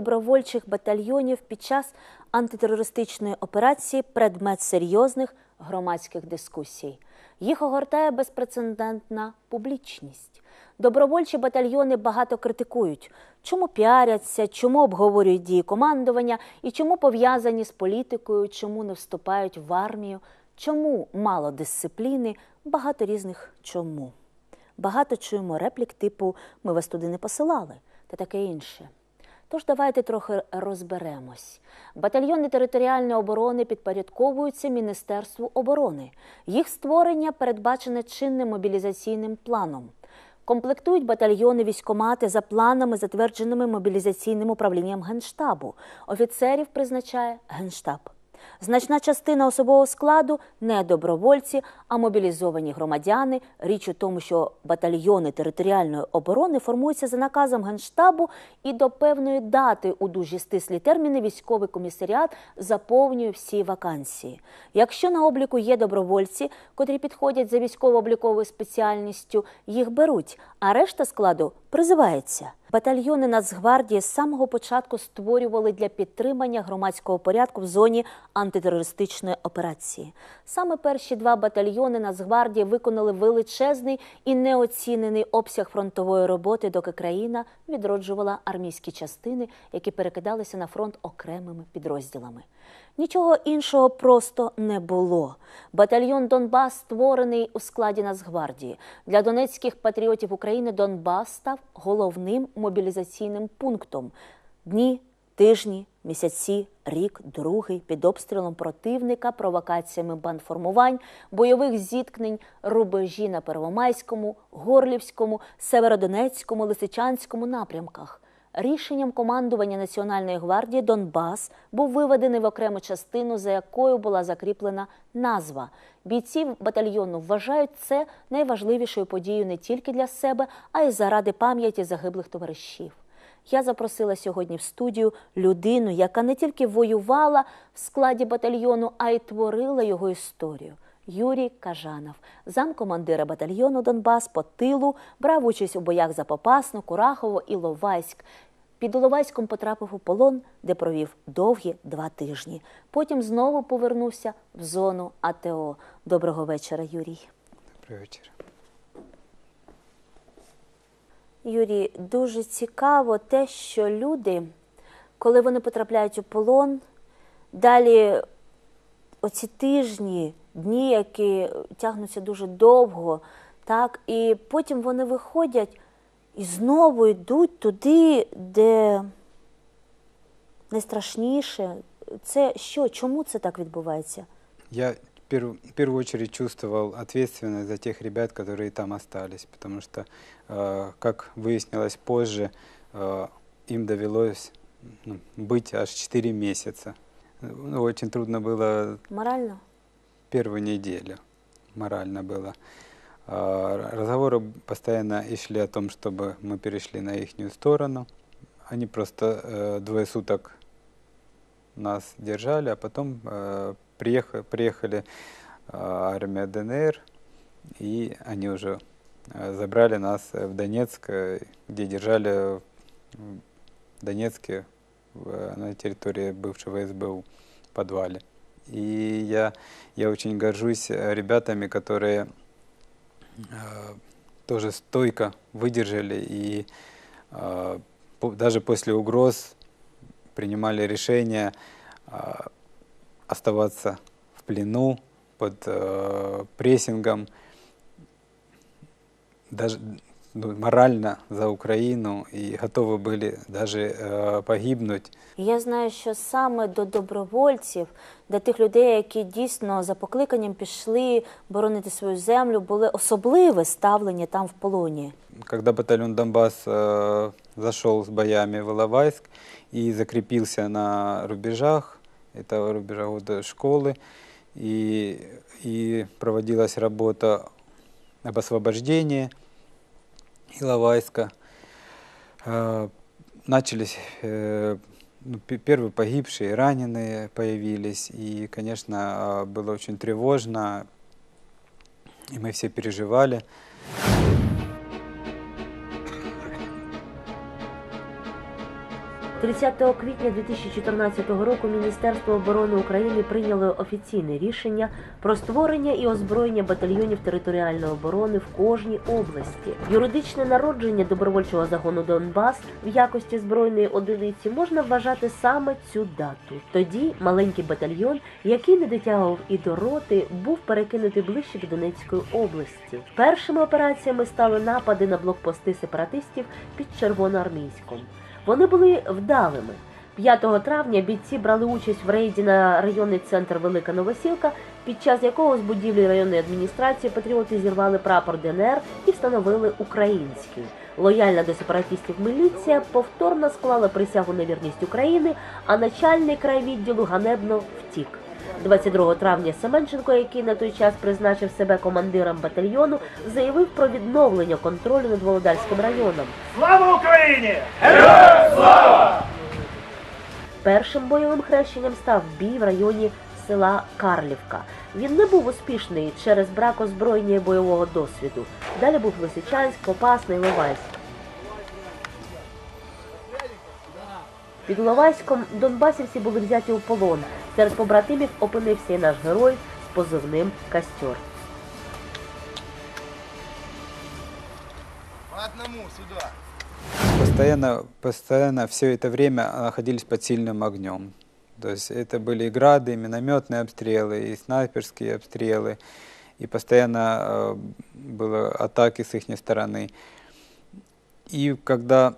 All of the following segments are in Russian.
Добровольчих батальйонів під час антитерористичної операції предмет серйозних громадських дискусій. Їх огортає безпрецедентна публічність. Добровольчі батальйони багато критикують, чому піаряться, чому обговорюють дії командування і чому пов'язані з політикою, чому не вступають в армію, чому мало дисципліни, багато різних чому. Багато чуємо реплік типу Ми вас туди не посилали та таке інше. Тож давайте трохи розберемось. Батальйони територіальної оборони підпорядковуються Міністерству оборони. Їх створення передбачене чинним мобілізаційним планом. Комплектують батальйони військомати за планами, затвердженими мобілізаційним управлінням Генштабу. Офіцерів призначає Генштаб. Значна частина особового складу не добровольці, а мобілізовані громадяни. Річ у тому, що батальйони територіальної оборони формуються за наказом Генштабу і до певної дати у дуже стислі терміни військовий комісаріат заповнює всі вакансії. Якщо на обліку є добровольці, котрі підходять за військово-обліковою спеціальністю, їх беруть, а решта складу призивається. Батальйони Нацгвардії з самого початку створювали для підтримання громадського порядку в зоні антитерористичної операції. Саме перші два батальйони Нацгвардії виконали величезний і неоцінений обсяг фронтової роботи, доки країна відроджувала армійські частини, які перекидалися на фронт окремими підрозділами. Нічого іншого просто не було. Батальйон Донбас створений у складі Нацгвардії. Для донецьких патріотів України Донбас став головним мобілізаційним пунктом. Дні, тижні, місяці, рік, другий під обстрілом противника, провокаціями бандформувань, бойових зіткнень, рубежі на Первомайському, Горлівському, Северодонецькому, Лисичанському напрямках. Рішенням командування Національної гвардії Донбас був виведений в окрему частину, за якою була закріплена назва. Бійці батальйону вважають це найважливішою подією не тільки для себе, а й заради пам'яті загиблих товаришів. Я запросила сьогодні в студію людину, яка не тільки воювала в складі батальйону, а й творила його історію. Юрій Кажанов, замкомандира батальйону Донбас по тилу, брав участь у боях за Попасну, Курахово і Ловайськ. Під Іловайськом потрапив у полон, де провів довгі два тижні. Потім знову повернувся в зону АТО. Доброго вечора, Юрій. Добрий вечір. Юрій, дуже цікаво те, що люди, коли вони потрапляють у полон, далі оці тижні, дні, які тягнуться дуже довго, так, і потім вони виходять і знову йдуть туди, де найстрашніше. Це що? Чому це так відбувається? Я в перв- в первую очередь чувствовал ответственность за тех ребят, которые там остались, потому что, э, как выяснилось позже, э, им довелось ну, быть аж 4 месяца. Ну, очень трудно было Морально? Первую неделю, морально было. А, Разговоры постоянно и шли о том, чтобы мы перешли на их сторону. Они просто э, двое суток нас держали, а потом э, приехали, приехали э, армия ДНР, и они уже э, забрали нас в Донецк, э, где держали в Донецке в- на территории бывшего СБУ в подвале. И я, я очень горжусь э, ребятами, которые э, тоже стойко выдержали и э, по- даже после угроз принимали решение э, оставаться в плену под э, прессингом, даже морально за Украину и готовы были даже э, погибнуть. І Я знаю, що саме до добровольців, до тих людей, які дійсно за покликанням пішли боронити свою землю, були особливе ставлення там в полоні. Когда батальон Донбасс э, зашел с боями в Иловайск и закрепился на рубежах, это рубежа вот, э, школы, и, и проводилась работа об освобождении Иловайска, начались ну, пе- первые погибшие, раненые появились, и, конечно, было очень тревожно, и мы все переживали. 30 квітня 2014 року Міністерство оборони України прийняло офіційне рішення про створення і озброєння батальйонів територіальної оборони в кожній області. Юридичне народження добровольчого загону Донбас в якості збройної одиниці можна вважати саме цю дату. Тоді маленький батальйон, який не дотягував і до роти, був перекинутий ближче до Донецької області. Першими операціями стали напади на блокпости сепаратистів під Червоноармійськом. Вони були вдалими. 5 травня бійці брали участь в рейді на районний центр Велика Новосілка, під час якого з будівлі районної адміністрації патріоти зірвали прапор ДНР і встановили український. Лояльна до сепаратистів міліція повторно склала присягу на вірність України, а начальник райвідділу ганебно втік. 22 травня Семенченко, який на той час призначив себе командиром батальйону, заявив про відновлення контролю над Володарським районом. Слава Україні! Першим бойовим хрещенням став бій в районі села Карлівка. Він не був успішний через брак озброєння і бойового досвіду. Далі був Лисичанськ, Попасний, Ловайськ. Під Ловайськом донбасівці були взяті у полон. Серед побратимів опинився і наш герой з позивним Кастьор. По одному сюда. Постоянно, постоянно все это время находились под сильным огнем. То есть это были и грады, и минометные обстрелы, и снайперские обстрелы, и постоянно э, было атаки с их стороны. И когда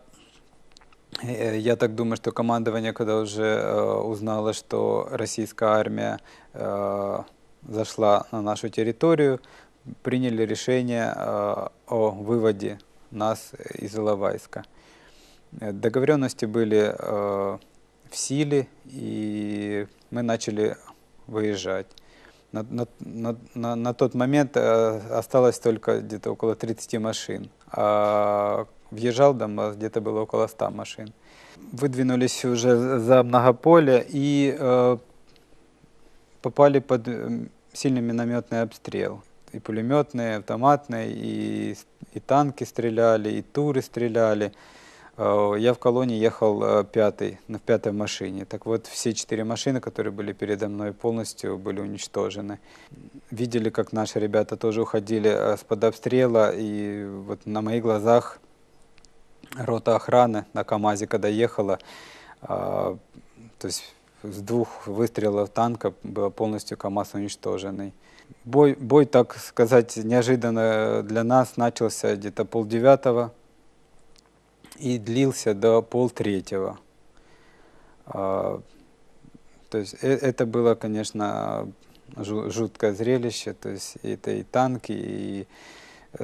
я так думаю, что командование, когда уже э, узнало, что российская армия э, зашла на нашу территорию, приняли решение э, о выводе нас из Иловайска. Э, Договоренности были э, в силе, и мы начали выезжать. На, на, на, на, тот момент э, осталось только где-то около 30 машин, а въезжал Донбасс где-то было около 100 машин. Выдвинулись уже за многополе и э, попали под э, сильный минометный обстрел. И пулеметные, и автоматные, и, с- и танки стреляли, и туры стреляли. Э, Я в колонии ехал э, пятый, на пятой машине. Так вот, все четыре машины, которые были передо мной, полностью были уничтожены. Видели, как наши ребята тоже уходили э, с-под обстрела, и вот на моих глазах рота охраны на КАМАЗе, когда ехала, а, то есть с двух выстрелов танка был полностью КАМАЗ уничтоженный. Бой, бой, так сказать, неожиданно для нас начался где-то полдевятого и длился до полтретьего. А, То есть э- это было, конечно, жу- жуткое зрелище. То есть это и танки, и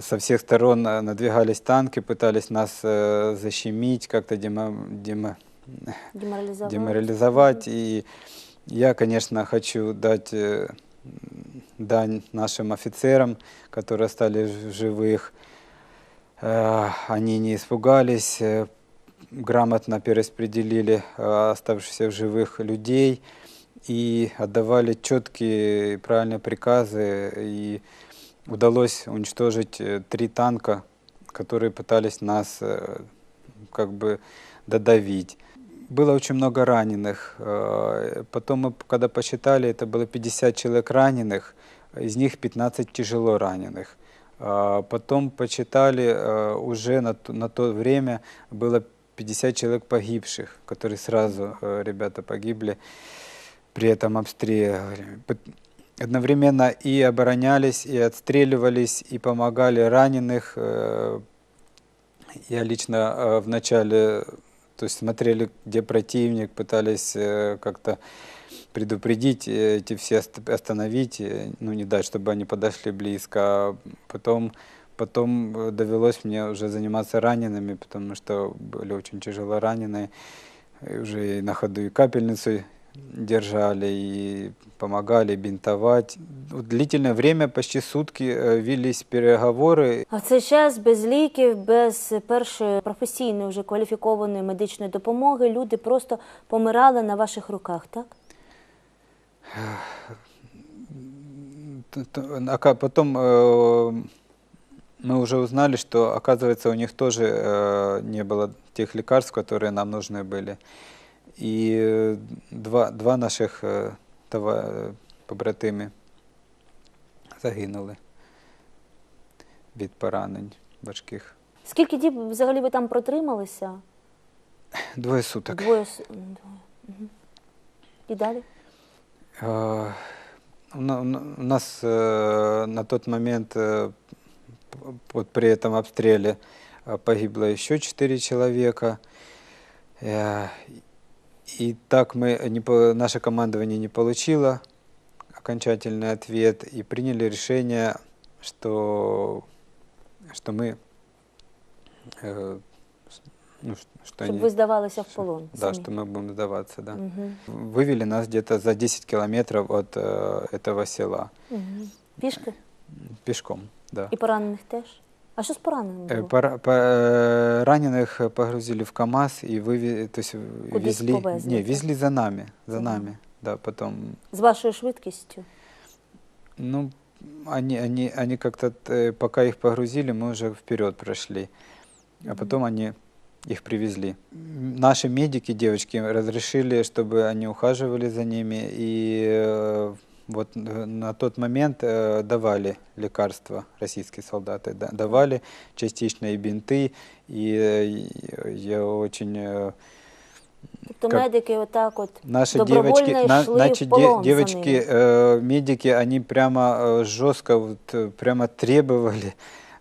со всех сторон э, надвигались танки, пытались нас э, защемить, как-то демо, демо- Деморалізував. деморализовать. И я, конечно, хочу дать э, дань нашим офицерам, которые остались в живых. Они не испугались, грамотно перераспределили оставшихся в живых людей и отдавали четкие и правильные приказы. И удалось уничтожить э, три танка, которые пытались нас э, как бы додавить. Было очень много раненых. Э, Потом мы, когда посчитали, это было 50 человек раненых, из них 15 тяжело раненых. Потом почитали, уже на, то- на то время было 50 человек погибших, которые сразу, ребята, погибли при этом обстреле. Одновременно и оборонялись, и отстреливались, и помогали раненых. Э, Я лично э, вначале, то есть смотрели, где противник, пытались э, как-то предупредить эти все ост- остановить, ну не дать, чтобы они подошли близко. А Потом, потом довелось мне уже заниматься ранеными, потому что были очень тяжело раненые. И уже и на ходу и капельницу держали, и помогали бинтовать. Вот Длительное время, почти сутки, э, велись переговоры. А в цей час без ліків, без першої професійної вже кваліфікованої медичної допомоги люди просто помирали на ваших руках, так? Т- т- а ка- Потом э, мы уже узнали, что, оказывается, у них тоже э, не было тех лекарств, которые нам нужны были. И э, два, два наших э, това, е, побратими загинули від поранень важких. Скільки діб взагалі ви там протрималися? Двоє суток. Двоє. с- м, двоє. Мгм. І далі? Э, У на- у на- у нас э, на тот момент э, п- вот при этом обстреле э, погибло еще четыре человека. Э, И так мы не, по- наше командование не получило окончательный ответ и приняли решение, что, что мы э, с- ну, ш- что Щоб они- ви здавалися в полон. да, самі. что мы будем сдаваться, да. Мгм. Вывели нас где-то за 10 километров от э, этого села Мгм. Пішки? пешком, да. І поранених теж? А пораненими Э, було? пора- по- раненых погрузили в КАМАЗ и вывели, то есть везли, повезли, не, везли за нами, за нами, да, потом, З вашою швидкістю? ну, они, они, они как-то, э, пока их погрузили, мы уже вперед прошли, а потом они их привезли. Наши медики, девочки, разрешили, чтобы они ухаживали за ними, и э, вот э, на тот момент э, давали лекарства российские солдаты, да- давали частично и бинты, и э, я очень... Тобто Как- медики отак от Наши девочки, на- наши де- девочки, э, медики, они прямо э, жестко, вот, прямо требовали,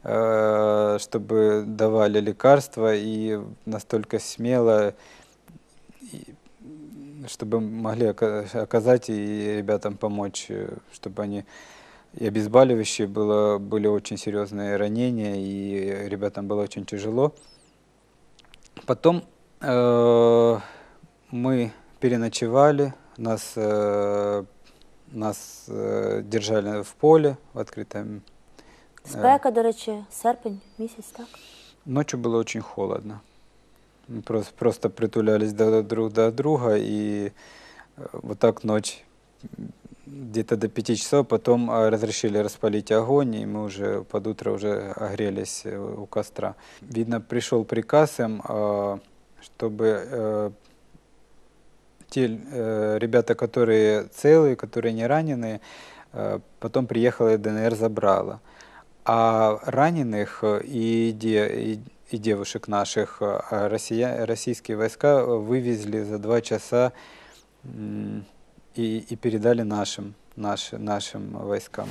э, чтобы давали лекарства и настолько смело, чтобы могли ока- оказать и ребятам помочь, э, чтобы они и обезболивающие было, были очень серьезные ранения, и ребятам было очень тяжело. Потом э, мы переночевали, нас, э, нас э, держали в поле в открытом. спека, до речі, серпень місяць, так? Ночью было очень холодно. Просто, просто притулялись до, друг до друга, и э, вот так ночь где-то до пяти часов, потом э, разрешили распалить огонь, и мы уже под утро уже огрелись э, у костра. Видно, пришел приказ им, чтобы те ребята, которые целые, которые не раненые, потом приехала ДНР, забрала. А раненых и, де- и, и девушек наших э, россия, российские войска э, вывезли за два часа и, и передали нашим, наш, нашим войскам.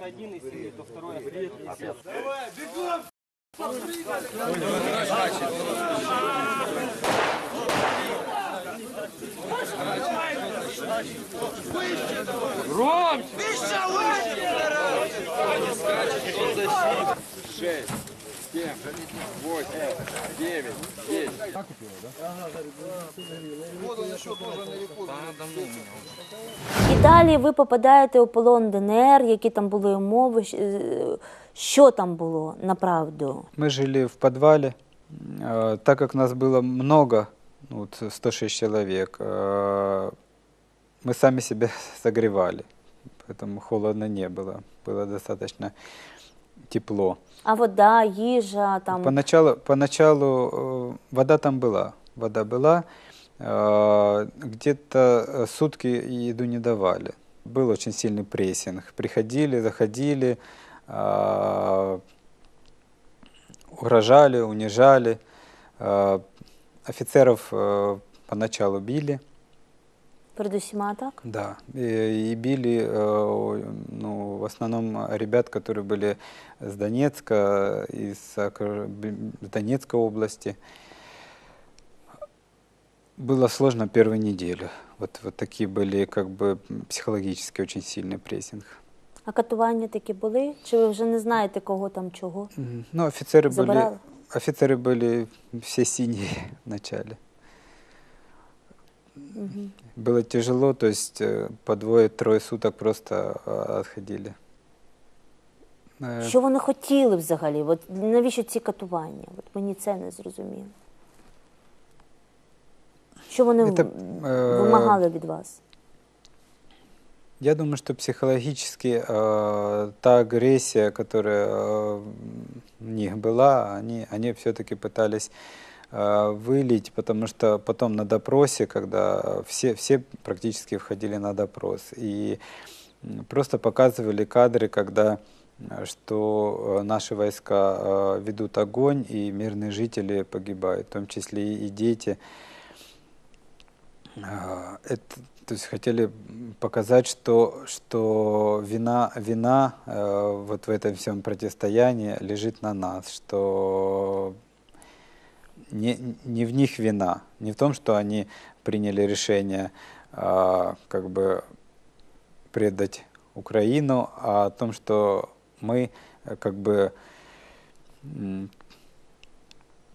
Один из семьи, то второй остается. шесть, семь, восемь, девять, десять. І далі ви попадаєте у полон ДНР, які там були умови, щ- е, що там було направду? Мы жили в подвале, э, так как нас было много, ну, вот 106 человек, э, мы сами себя согревали, поэтому холодно не было, было достаточно тепло. А вода, їжа, там Поначалу, поначалу э, вода там была, вода была, э, где-то сутки еду не давали. Был очень сильный прессинг. Приходили, заходили, угрожали, унижали. Э, Офицеров э, поначалу били, перед усіма так? да, и, и били, э, ну, в основном ребят, которые были с Донецка, из окр- б- Донецкой области. Было сложно первую неделю. Вот, вот такие были как бы м, психологически очень сильный прессинг. А катування такі були? Чи ви вже не знаєте, кого там чого? Мгм. Ну, офицеры были, Забрали? офицеры были все синие вначале. Мгм. Было тяжело, то есть э, по двое-трое суток просто э, отходили. Э, Що вони хотіли взагалі? От навіщо ці катування? От мені це не зрозуміло. Що вони Это, в- э, вимагали від вас? Я думаю, что психологически э, та агрессия, которая э, в них была, они, они все-таки пытались э, вылить, потому что потом на допросе, когда все, все практически входили на допрос, и просто показывали кадры, когда э, что э, наши войска э, ведут огонь, и мирные жители погибают, в том числе и дети. А, Это, то есть хотели показать, что, что вина, вина э, вот в этом всем противостоянии лежит на нас, что не, не в них вина, не в том, что они приняли решение а, как бы предать Украину, а о том, что мы э, как бы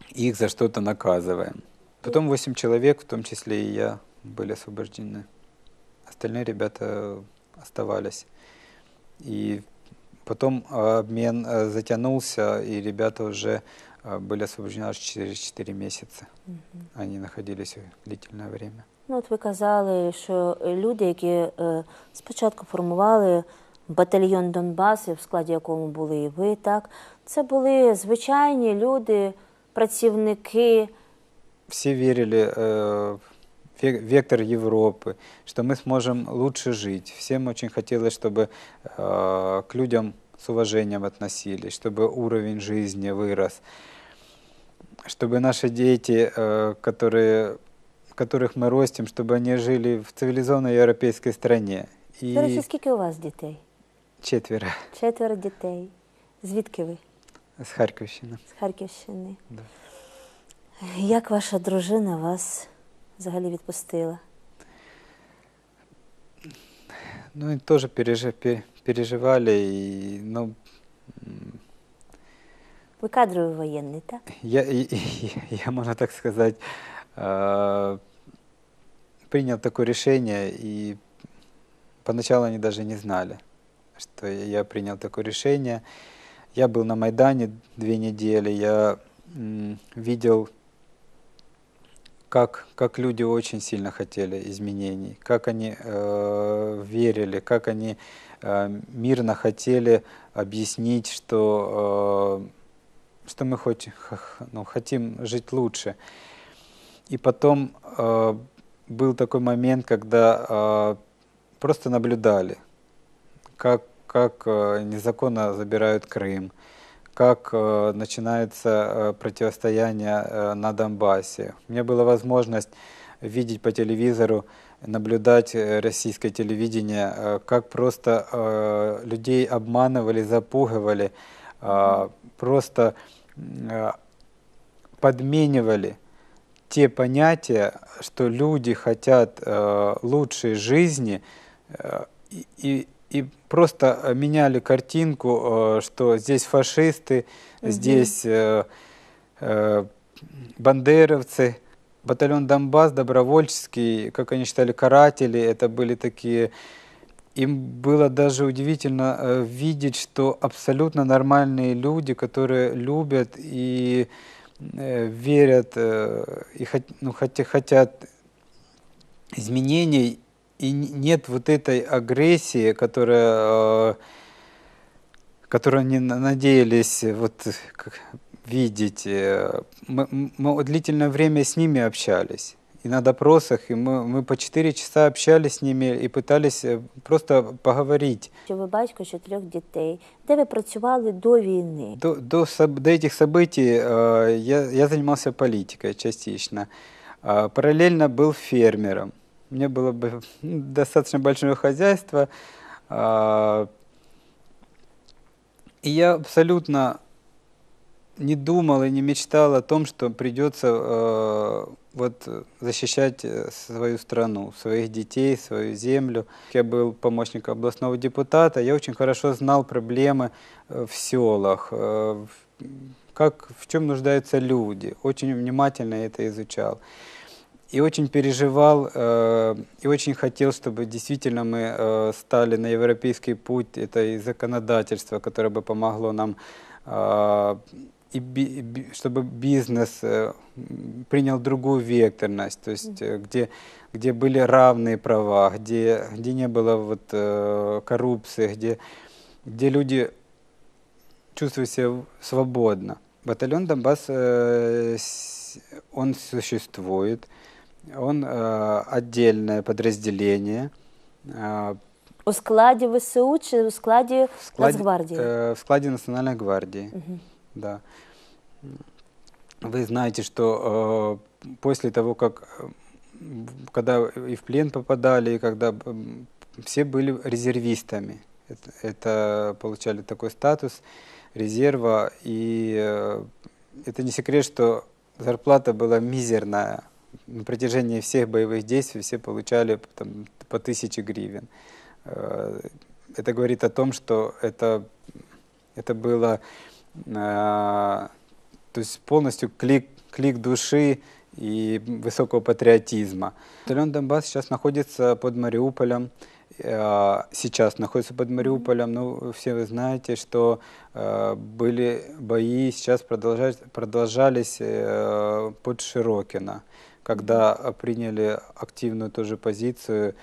их за что-то наказываем. Потом восемь человек, в том числе и я, были освобождены Остальные ребята оставались. И потом э, обмен э, затянулся, и ребята уже э, были освобождены аж через 4 месяца. Они находились длительное время. Ну, от ви казали, що люди, які е, спочатку формували батальйон Донбасу, в складі якому були і ви, так, це були звичайні люди, працівники. Все верили э, в ве- вектор Европы, что мы сможем лучше жить. Всем очень хотелось, чтобы э, к людям с уважением относились, чтобы уровень жизни вырос, чтобы наши дети, э, которые, которых мы ростим, чтобы они жили в цивилизованной европейской стране. До речі, И скільки у вас дітей? четверо Четверо дітей. Звідки ви? с Харьковщины. З Харківщини. Да. Як ваша дружина вас взагалі відпустила? Ну и тоже пережи- пе- переживали, и, ну, Ви кадровий воєнний, так? Я, и- и- я, можно так сказать, э, принял такое решение, и поначалу они даже не знали, что я принял такое решение. Я был на Майдане две недели, я м, видел, как, как люди очень сильно хотели изменений, как они э, верили, как они э, мирно хотели объяснить, что э, что мы хоть, ну, хотим жить лучше. И потом э, был такой момент, когда э, просто наблюдали, как, как э, незаконно забирают Крым, как э, начинается э, противостояние э, на Донбассе. У меня была возможность видеть по телевизору, наблюдать российское телевидение, как просто людей обманывали, запугивали, просто подменивали те понятия, что люди хотят лучшей жизни, и, и, просто э, меняли картинку, э, что здесь фашисты, здесь э, бандеровцы, батальон Донбасс добровольческий, как они считали, каратели, это были такие. Им было даже удивительно видеть, что абсолютно нормальные люди, которые любят и верят и ну, хотя, хотят изменений, и нет вот этой агрессии, которая, э, которую они на- надеялись вот как видеть. Э, Мы, мы длительное время с ними общались. И на допросах, и мы, мы по 4 часа общались с ними и пытались э, просто поговорить. Що ви батько чотирьох дітей, де ви працювали до війни? До, до, до этих событий э, я, я занимался политикой частично. А параллельно был фермером. Меня было бы достаточно большое хозяйство. а, и я абсолютно не думал и не мечтал о том, что придется э, вот защищать э, свою страну, своих детей, свою землю. Я был помощником областного депутата, я очень хорошо знал проблемы э, в селах, э, как, в чем нуждаются люди. Очень внимательно это изучал. И очень переживал, э, и очень хотел, чтобы действительно мы э, стали на европейский путь. Это и законодательство, которое бы помогло нам, э, и би- чтобы бизнес э, принял другую векторность, то есть э, где где были равные права, где, где не было вот, э, коррупции, где, где люди чувствуют себя свободно. Батальон Донбасс, э, он существует, он э, отдельное подразделение. э, У складі ВСУ чи у складі в складе, Нацгвардії? э, в складе Национальной гвардии. Да. Вы знаете, что э, после того, как э, м, когда и в плен попадали, и когда м, все были резервистами, это, это получали такой статус резерва, и э, это не секрет, что зарплата была мизерная. на протяжении всех боевых действий все получали там, по тысяче гривен. Э, Это говорит о том, что это, это было э, то есть полностью клик, клик души и высокого патриотизма. Батальон Донбасс сейчас находится под Мариуполем. э, Сейчас находится под Мариуполем. Ну, все вы знаете, что были бои, сейчас продолжались под Широкино, когда э, приняли активную тоже позицию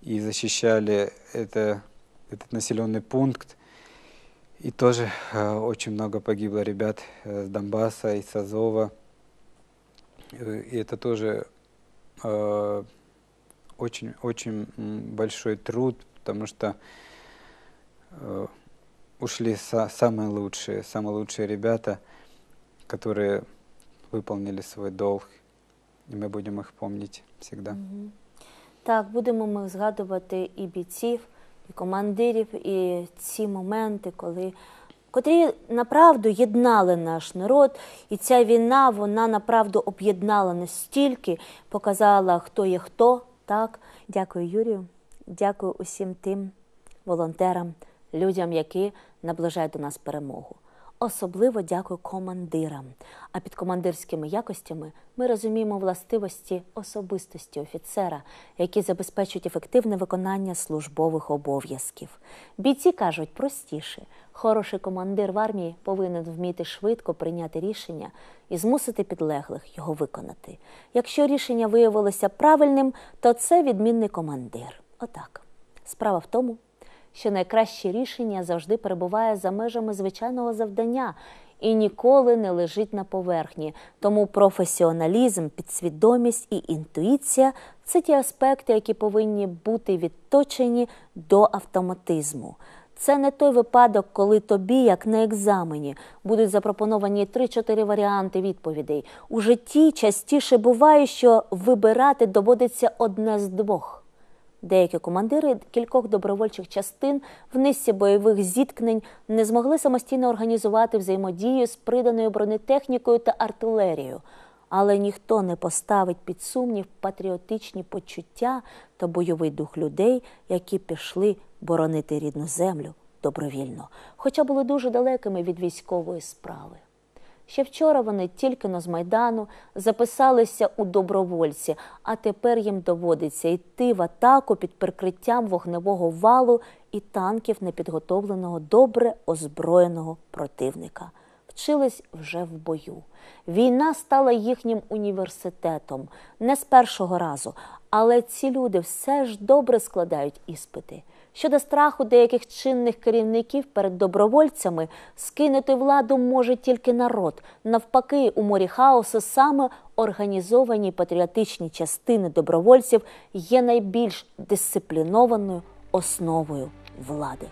и защищали это, этот населенный пункт. И тоже э, очень много погибло ребят э, с Донбасса и с Азова. Э, И это тоже э, очень, очень м, большой труд, потому что э, ушли са- самые лучшие, самые лучшие ребята, которые выполнили свой долг. И мы будем их помнить всегда. Так, будемо ми згадувати і бійців, і командирів, і ці моменти, коли котрі направду єднали наш народ, і ця війна вона направду об'єднала настільки, показала, хто є хто. Так, дякую, Юрію. Дякую усім тим волонтерам, людям, які наближають до нас перемогу. Особливо дякую командирам. А під командирськими якостями ми розуміємо властивості особистості офіцера, які забезпечують ефективне виконання службових обов'язків. Бійці кажуть простіше: хороший командир в армії повинен вміти швидко прийняти рішення і змусити підлеглих його виконати. Якщо рішення виявилося правильним, то це відмінний командир. Отак. Справа в тому, що найкраще рішення завжди перебуває за межами звичайного завдання і ніколи не лежить на поверхні. Тому професіоналізм, підсвідомість і інтуїція це ті аспекти, які повинні бути відточені до автоматизму. Це не той випадок, коли тобі, як на екзамені, будуть запропоновані 3-4 варіанти відповідей. У житті частіше буває, що вибирати доводиться одне з двох. Деякі командири кількох добровольчих частин в низці бойових зіткнень не змогли самостійно організувати взаємодію з приданою бронетехнікою та артилерією. Але ніхто не поставить під сумнів патріотичні почуття та бойовий дух людей, які пішли боронити рідну землю добровільно, хоча були дуже далекими від військової справи. Ще вчора вони тільки но з Майдану записалися у добровольці, а тепер їм доводиться йти в атаку під прикриттям вогневого валу і танків непідготовленого, добре озброєного противника. Вчились вже в бою. Війна стала їхнім університетом не з першого разу, але ці люди все ж добре складають іспити. Щодо страху деяких чинних керівників перед добровольцями, скинути владу може тільки народ. Навпаки, у морі хаосу саме організовані патріотичні частини добровольців є найбільш дисциплінованою основою влади.